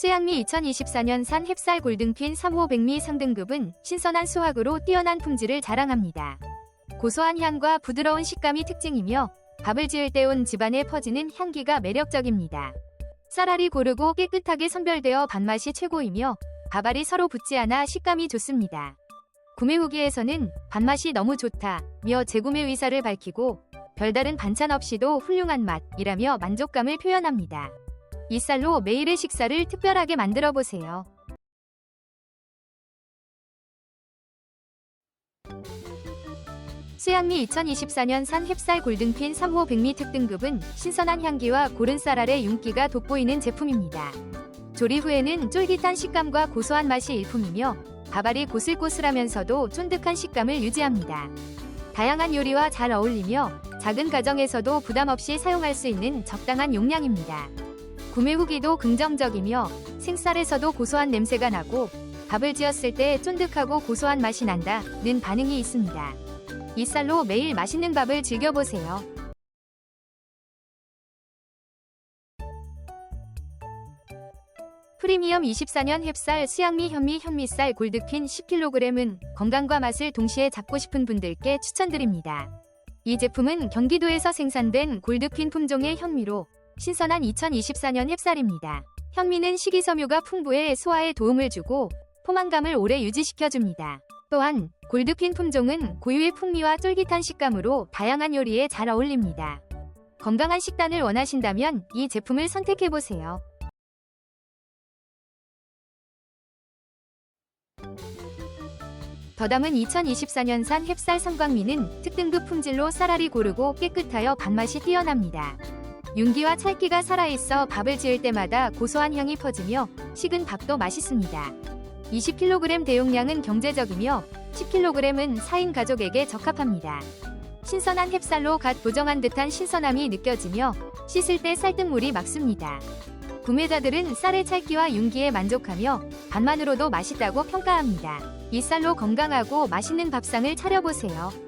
수양미 2024년 산 햅쌀 골든퀸 3호 백미 상등급은 신선한 수확으로 뛰어난 품질을 자랑합니다. 고소한 향과 부드러운 식감이 특징이며 밥을 지을 때 온 집안에 퍼지는 향기가 매력적입니다. 쌀알이 고르고 깨끗하게 선별되어 밥맛이 최고이며 밥알이 서로 붙지 않아 식감이 좋습니다. 구매 후기에서는 밥맛이 너무 좋다 며 재구매 의사를 밝히고 별다른 반찬 없이도 훌륭한 맛이라며 만족감을 표현합니다. 이 쌀로 매일의 식사를 특별하게 만들어 보세요. 수양미 2024년 산 햅쌀 골든퀸 3호 백미 특등급은 신선한 향기와 고른 쌀알의 윤기가 돋보이는 제품입니다. 조리 후에는 쫄깃한 식감과 고소한 맛이 일품이며 밥알이 고슬고슬하면서도 쫀득한 식감을 유지합니다. 다양한 요리와 잘 어울리며 작은 가정에서도 부담 없이 사용할 수 있는 적당한 용량입니다. 구매 후기도 긍정적이며 생쌀에서도 고소한 냄새가 나고 밥을 지었을 때 쫀득하고 고소한 맛이 난다는 반응이 있습니다. 이 쌀로 매일 맛있는 밥을 즐겨보세요. 프리미엄 24년 햅쌀 수양미 현미 현미쌀 골드퀸 10kg은 건강과 맛을 동시에 잡고 싶은 분들께 추천드립니다. 이 제품은 경기도에서 생산된 골드퀸 품종의 현미로 신선한 2024년 햅쌀입니다. 현미는 식이섬유가 풍부해 소화에 도움을 주고 포만감을 오래 유지시켜줍니다. 또한 골드퀸 품종은 고유의 풍미와 쫄깃한 식감으로 다양한 요리에 잘 어울립니다. 건강한 식단을 원하신다면 이 제품을 선택해보세요. 더 담은 2024년산 햅쌀 성광미는 특등급 품질로 쌀알이 고르고 깨끗하여 밥맛이 뛰어납니다. 윤기와 찰기가 살아있어 밥을 지을 때마다 고소한 향이 퍼지며 식은 밥도 맛있습니다. 20kg 대용량은 경제적이며 10kg은 4인 가족에게 적합합니다. 신선한 햅쌀로 갓 보정한 듯한 신선함이 느껴지며 씻을 때 쌀뜨물이 막습니다. 구매자들은 쌀의 찰기와 윤기에 만족하며 밥만으로도 맛있다고 평가합니다. 이 쌀로 건강하고 맛있는 밥상을 차려보세요.